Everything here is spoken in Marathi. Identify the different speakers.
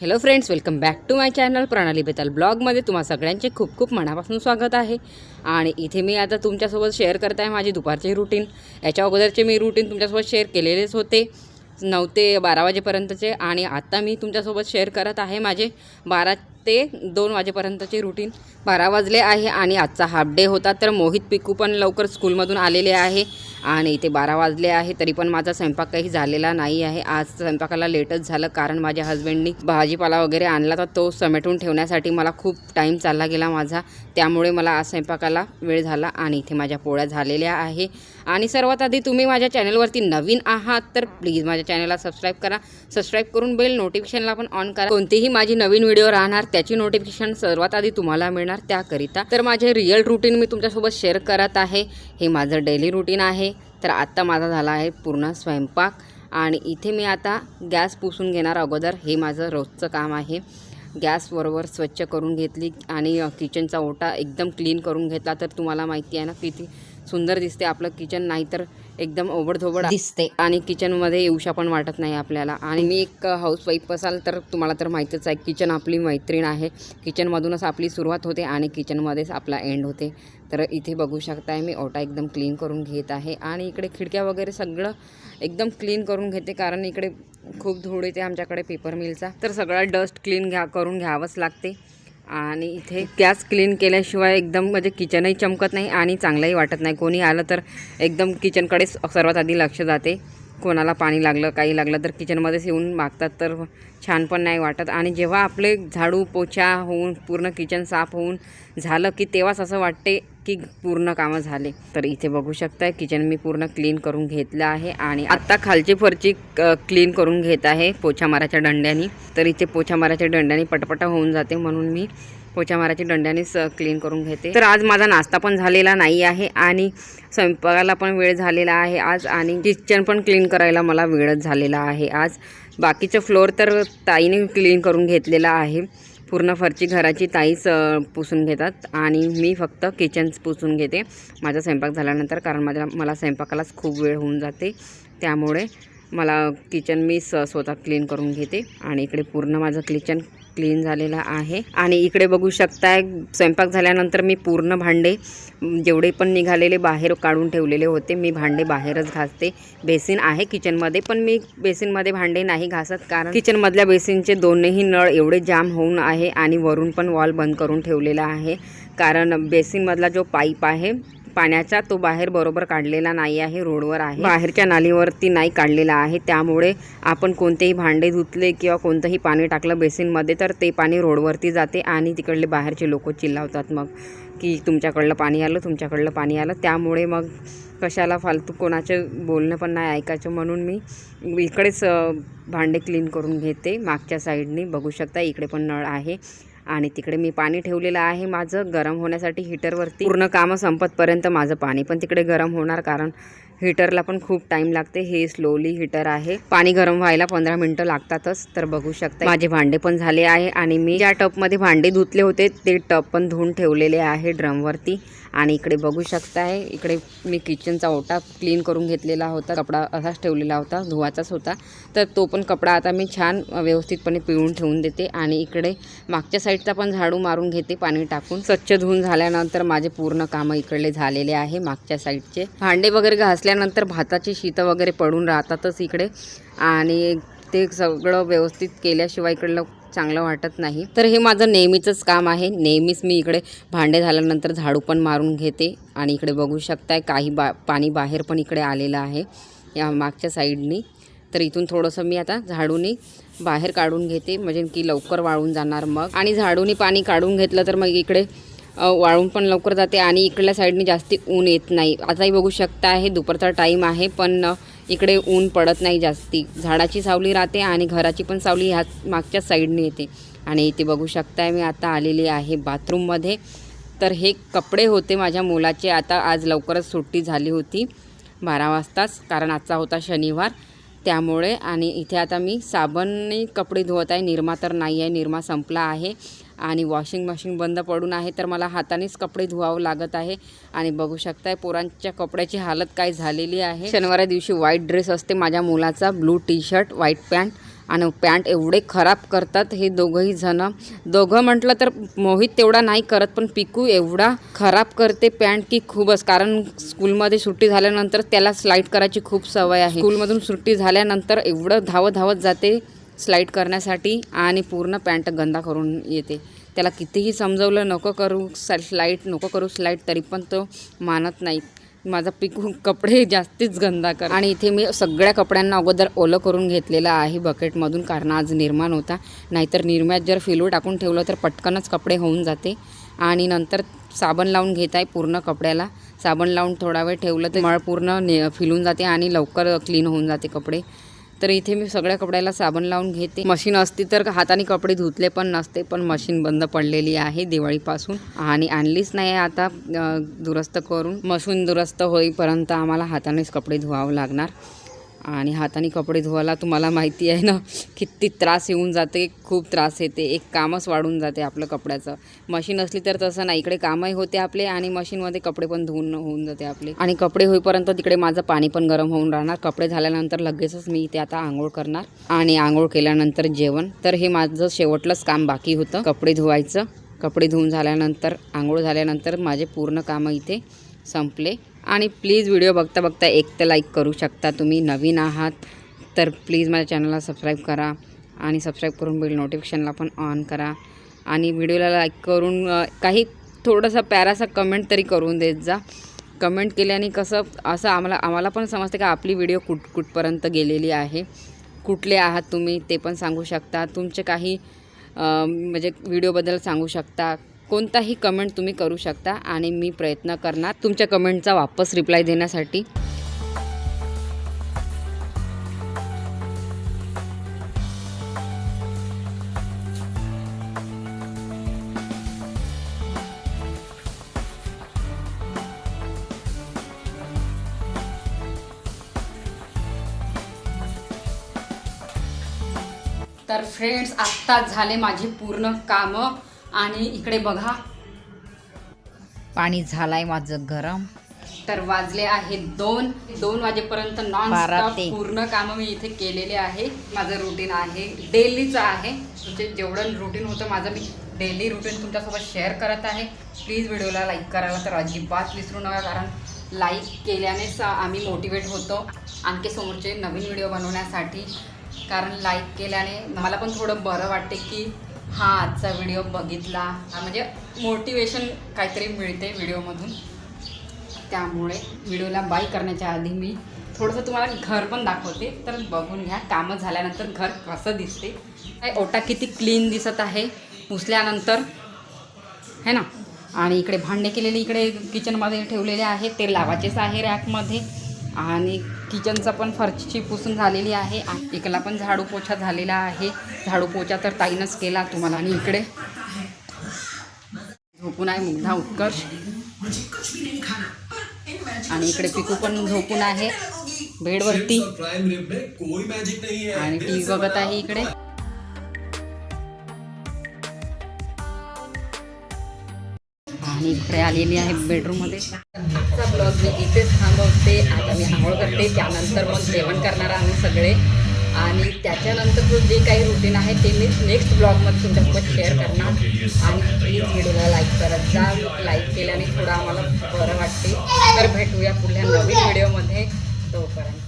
Speaker 1: Hello friends welcome back to my channel Pranali Betal ब्लॉगमध्ये तुम्हा सगळ्यांचे खूप खूप मनापासून स्वागत आहे. आणि इथे मी आता तुमच्यासोबत शेअर करत आहे माझी दुपारची रुटीन याच्या अगोदरचे मी रुटीन तुमच्यासोबत शेअर केलेलेच होते. नऊ ते बारा वाजेपर्यंतचे आणि आत्ता मी तुमच्यासोबत शेअर करत आहे माझे बारा ते दोन वाजेपर्यंतचे रुटीन बारा वाजले आहे आणि आजचा हाफ डे होता तर मोहित पिकू पण लवकर स्कूलमधून आलेले आहे. आणि इथे बारा वाजले आहे तरी पण माझा स्वयंपाक काही झालेला नाही आहे. आज स्वयंपाकाला लेटच झालं कारण माझ्या हस्बंडनी भाजीपाला वगैरे आणला तर तो समेटून ठेवण्यासाठी मला खूप टाईम चालला गेला माझा. त्यामुळे मला आज स्वयंपाकाला वेळ झाला आणि इथे माझ्या पोळ्या झालेल्या आहे. आणि सर्वात आधी तुम्ही माझ्या चॅनलवरती नवीन आहात तर प्लीज माझ्या चॅनलला सबस्क्राईब करा. सबस्क्राईब करून बेल नोटिफिकेशनला पण ऑन करा. कोणतीही माझी नवीन व्हिडिओ राहणार त्याची नोटिफिकेशन सर्वात आधी तुम्हाला मिळणार त्याकरिता. तर माझे रिअल रुटीन मी तुमच्यासोबत शेअर करत आहे. हे माझं डेली रुटीन आहे. तर आत्ता माझा झाला आहे पूर्ण स्वयंपाक. आणि इथे मी आता गॅस पुसून घेणार अगोदर. हे माझं रोजचं काम आहे. गॅस बरोबर स्वच्छ करून घेतली आणि किचनचा ओटा एकदम क्लीन करून घेतला. तर तुम्हाला माहिती आहे ना किती सुंदर दिसते आपलं किचन. नाही तर एकदम ओबडधोबड दिसते. आणि किचनमध्ये येऊशा पण वाटत नाही आपल्याला. आणि मी एक हाऊसवाईफ असाल तर तुम्हाला तर माहीतच आहे किचन आपली मैत्रीण आहे. किचनमधूनच आपली सुरुवात होते आणि किचनमध्येच आपला एंड होते. तर इथे बघू शकताय मी ओटा एकदम क्लीन करून घेत आहे. आणि इकडे खिडक्या वगैरे सगळं एकदम क्लीन करून घेते कारण इकडे खूप धूळ येते आमच्याकडे पेपर मिलचा तर सगळा डस्ट क्लीन घ्या करून घ्यावंच लागते. आणि इथे गॅस क्लीन केल्याशिवाय एकदम म्हणजे किचनही चमकत नाही आणि चांगलंही वाटत नाही. कोणी आलं तर एकदम किचनकडेच सर्वात आधी लक्ष जाते. कोणाला पाणी लागलं काही लागलं तर किचनमध्येच येऊन मागतात तर छान पण नाही वाटत. आणि जेव्हा आपले झाडू पोछा होऊन पूर्ण किचन साफ होऊन झालं की तेव्हाच असं वाटते की पूर्ण कामं झाले. तर इथे बघू शकताय किचन मी पूर्ण क्लीन करून घेतलं आहे आणि आत्ता खालची फरची क्लीन करून घेत आहे पोछा माराच्या दंड्यानी. तर इथे पोछा माराच्या दंड्यानी पटपटा होऊन जाते म्हणून मी पोछा माराच्या दंड्यानेच क्लीन करून घेते. तर आज माझा नाश्ता पण झालेला नाही आहे आणि स्वयंपाकाला पण वेळ झालेला आहे आज आणि किचन पण क्लीन करायला मला वेळच झालेला आहे आज. बाकीचं फ्लोअर तर ताईने क्लीन करून घेतलेला आहे. पूर्ण फरची घराची ताईच पुसून घेतात. आणि मी फक्त किचन्स पुसून घेते. माझा स्वयंपाक झाल्यानंतर कारण माझ्या मला स्वयंपाकालाच खूप वेळ होऊन जाते. त्यामुळे मला किचन मी स स्वतः क्लीन करून घेते. आणि इकडे पूर्ण माझं किचन क्लीन झालेला आहे. आणि इकडे बघू शकताय स्वयंपाक झाल्यानंतर मी पूर्ण भांडे जेवढे पण निघालेले बाहेर काढून ठेवलेले होते मी भांडे बाहेरच घासते. बेसिन आहे किचनमध्ये पण मी बेसिनमध्ये भांडे नाही घासत कारण किचनमधल्या बेसिनचे दोनही नळ एवढे जाम होऊन आहे आणि वरून पण वॉल बंद करून ठेवलेला आहे. कारण बेसिनमधला जो पाईप आहे पाण्याचा तो बाहेर बरोबर काढलेला नाही आहे रोडवर आहे. बाहेरच्या नालीवरती नाही काढलेला आहे. त्यामुळे आपण कोणतेही भांडे धुतले किंवा कोणतंही पाणी टाकलं बेसिनमध्ये तर ते पाणी रोडवरती जाते आणि तिकडले बाहेरचे लोक चिल्लावतात मग की तुमच्याकडलं पाणी आलं तुमच्याकडलं पाणी आलं. त्यामुळे मग कशाला फालतू कोणाचं बोलणं पण नाही ऐकायचं. म्हणून मी इकडेच भांडे क्लीन करून घेते. मागच्या साईडनी बघू शकता इकडे पण नळ आहे. आणि तिकडे मी पाणी ठेवलेलं आहे माझं. गरम होण्यासाठी हीटरवरती पूर्ण कामं संपतपर्यंत माझं पाणी. पण तिकडे गरम होणार कारण हीटरला पण खूप टाईम लागते. हे स्लोली हीटर आहे. पाणी गरम व्हायला पंधरा मिनटं लागतातच. तर बघू शकता माझे भांडे पण झाले आहे आणि मी ज्या टपमध्ये भांडे धुतले होते ते टप पण धुवून ठेवलेले आहे ड्रमवरती. आणि इकडे बघू शकताय इकडे मी किचनचा ओटा क्लीन करून घेतलेला होता. कपडा असाच ठेवलेला होता धुवाचाच होता. तर तो पण कपडा आता मी छान व्यवस्थितपणे पिळून ठेवून देते आणि इकडे मागच्या साईडचा पण झाडू मारून घेते पाणी टाकून. स्वच्छ धुवून झाल्यानंतर माझे पूर्ण कामं इकडले झालेले आहे मागच्या साईडचे भांडे वगैरे घासल्यानंतर भाताची शीतं वगैरे पडून राहतातच इकडे. आणि ते सगळं व्यवस्थित केल्याशिवाय इकडलं चांगलं वाटत नाही. तर हे माझं नेहमीचंच काम आहे. नेहमीच मी इकडे भांडे झाल्यानंतर झाडू पण मारून घेते. आणि इकडे बघू शकताय काही बा पाणी बाहेर पण इकडे आलेलं आहे या मागच्या साईडनी. तर इथून थोडंसं मी आता झाडूनी बाहेर काढून घेते. म्हणजे की लवकर वाळून जाणार मग. आणि झाडूनी पाणी काढून घेतलं तर मग इकडे वाळून पण लवकर जाते आणि इकडल्या साईडने जास्ती ऊन येत नाही. आताही बघू शकता आहे दुपारचा टाईम आहे पण इकडे ऊन पडत नाही जास्ती. झाडाची सावली राहते आणि घराची पण सावली ह्या मागच्या साईडने येते. आणि इथे बघू शकताय मी आता आलेली आहे बाथरूममध्ये. तर हे कपडे होते माझ्या मुलाचे. आता आज लवकरच सुट्टी झाली होती बारा वाजताच कारण आजचा होता शनिवार. त्यामुळे आणि इथे आता मी साबणने कपडे धुवत आहे. निरमा तर नाही आहे. निरमा संपला आहे. आणि वॉशिंग मशीन बंद पडून आहे तर मला हातानेच कपडे धुवावं लागत आहे. आणि बघू शकताय पोरांच्या कपड्याची हालत काय झालेली आहे. शनिवारी दिवशी व्हाईट ड्रेस असते. माझ्या मुलाचा blue T shirt white pant आणि पॅन्ट एवढे खराब करतात हे दोघंही जण. दोघं म्हटलं तर मोहित तेवढा नाही करत पण पिकू एवढा खराब करते पॅन्ट की खूपच. कारण स्कूलमध्ये सुट्टी झाल्यानंतर त्याला स्लाईड करायची खूप सवय आहे. स्कूलमधून सुट्टी झाल्यानंतर एवढं धावत धावत जाते स्लाईड करण्यासाठी आणि पूर्ण पॅन्ट गंदा करून येते. त्याला कितीही समजवलं नको करू स्लाईड नको करू स्लाईड तरी पण तो मानत नाही. माझा पिकू कपडे जास्तीच गंदा कर आणि इथे मी सगळ्या कपड्यांना अगोदर ओलं करून घेतलेलं आहे. बकेटमधून कारण आज निर्माण होता. नाहीतर निर्म्यात जर फिलू टाकून ठेवलं तर पटकनच कपडे होऊन जाते. आणि नंतर साबण लावून घेत आहे पूर्ण कपड्याला. साबण लावून थोडा वेळ ठेवलं तर मळ पूर्ण ने फिलून जाते आणि लवकर क्लीन होऊन जाते कपडे. तर इथे मी सगळ्या कपड्याला साबण लावून घेते. मशीन असती तर हाताने कपडे धुतले पण नसते पण मशीन बंद पडलेली आहे दिवाळीपासून. आणि आणलीच नाही आहे आता दुरुस्त करून. मशीन दुरुस्त होईपर्यंत आम्हाला हातानेच कपडे धुवावं लागणार. आणि हाताने कपडे धुवायला तुम्हाला माहिती आहे ना किती त्रास येऊन जाते खूप त्रास येते एक कामच वाढून जाते आपलं कपड्याचं. मशीन असली तर तसं नाही इकडे कामही होते आपले आणि मशीनमध्ये कपडे पण धुवून होऊन जाते आपले. आणि कपडे होईपर्यंत तिकडे माझं पाणी पण गरम होऊन राहणार. कपडे झाल्यानंतर लगेचच मी इथे आता आंघोळ करणार. आणि आंघोळ केल्यानंतर जेवण. तर हे माझं शेवटलंच काम बाकी होतं कपडे धुवायचं. कपडे धुवून झाल्यानंतर आंघोळ झाल्यानंतर माझे पूर्ण कामं इथे संपले. आणि प्लीज व्हिडिओ बघता बघता एक तर लाईक करू शकता तुम्ही नवीन आहात तर प्लीज माझ्या चॅनलला सबस्क्राईब करा आणि सबस्क्राईब करून बिल नोटिफिकेशनला पण ऑन करा. आणि व्हिडिओला लाईक करून काही थोडंसं प्यारासा कमेंट तरी करून देत जा. कमेंट केल्याने कसं असं आम्हाला आम्हाला पण समजते का आपली व्हिडिओ कुठ कुठपर्यंत गेलेली आहे. कुठले आहात तुम्ही ते पण सांगू शकता. तुमचे काही म्हणजे व्हिडिओबद्दल सांगू शकता. कोणताही कमेंट तुम्ही करू शकता आणि मी प्रयत्न करणार तुमच्या कमेंटचा वापस रिप्लाय देण्यासाठी. तर फ्रेंड्स आत्ताच झाले माझे पूर्ण कामं. आणि इकडे बघा.
Speaker 2: पाणी झालाय माझं गरम.
Speaker 1: तर वाजले आहे दोन. दोन वाजेपर्यंत नॉन स्टॉप. पूर्ण कामं मी इथे केलेले आहे. माझं रुटीन आहे. डेलीचं आहे. म्हणजे जेवढं रुटीन होतं माझं मी डेली रुटीन तुमच्यासोबत शेअर करत आहे. प्लीज व्हिडिओला लाईक करायला तर अजिबात विसरू नका कारण लाईक केल्यानेच आम्ही मोटिवेट होतो आणखी समोरचे नवीन व्हिडिओ बनवण्यासाठी. कारण लाईक केल्याने मला पण थोडं बरं वाटते की हा आजचा व्हिडिओ बघितला. हा म्हणजे मोटिवेशन काहीतरी मिळते व्हिडिओमधून त्यामुळे व्हिडिओला बाय करण्याच्या आधी मी थोडंसं तुम्हाला घर पण दाखवते. तर बघून घ्या कामं झाल्यानंतर घर कसं दिसते. काय ओटा किती क्लीन दिसत आहे पुसल्यानंतर. है ना? आणि इकडे भांडे केलेले इकडे किचनमध्ये ठेवलेले आहे. ते लावायचेच आहे रॅकमध्ये आणि किचनचं पण फरची पुसून झालेली आहे. इकडला पण झाडू पोछा झालेला आहे. झाडू पोछा तर ताईनंच केला तुम्हाला. आणि इकडे? झोपून आहे मुग्धा उत्कर्ष. आणि इकडे पिकू पण झोपून आहे. बेडवरती. आणि टी व्ही बघत आहे इकडे. आणि इकडे आलेली आहे बेडरूममध्ये आजचा ब्लॉग मी इथेच थांबवते. आता मी आंघोळ करते त्यानंतर मग जेवण करणार आम्ही सगळे. आणि त्याच्यानंतर जे काही रुटीन आहे ते मी नेक्स्ट ब्लॉगमध्ये तुमच्यासोबत शेअर करणार. आणि प्लीज व्हिडिओला लाईक करत जा. लाईक केल्याने थोडं आम्हाला बरं वाटते. तर भेटूया पुढल्या नवीन व्हिडिओमध्ये तोपर्यंत.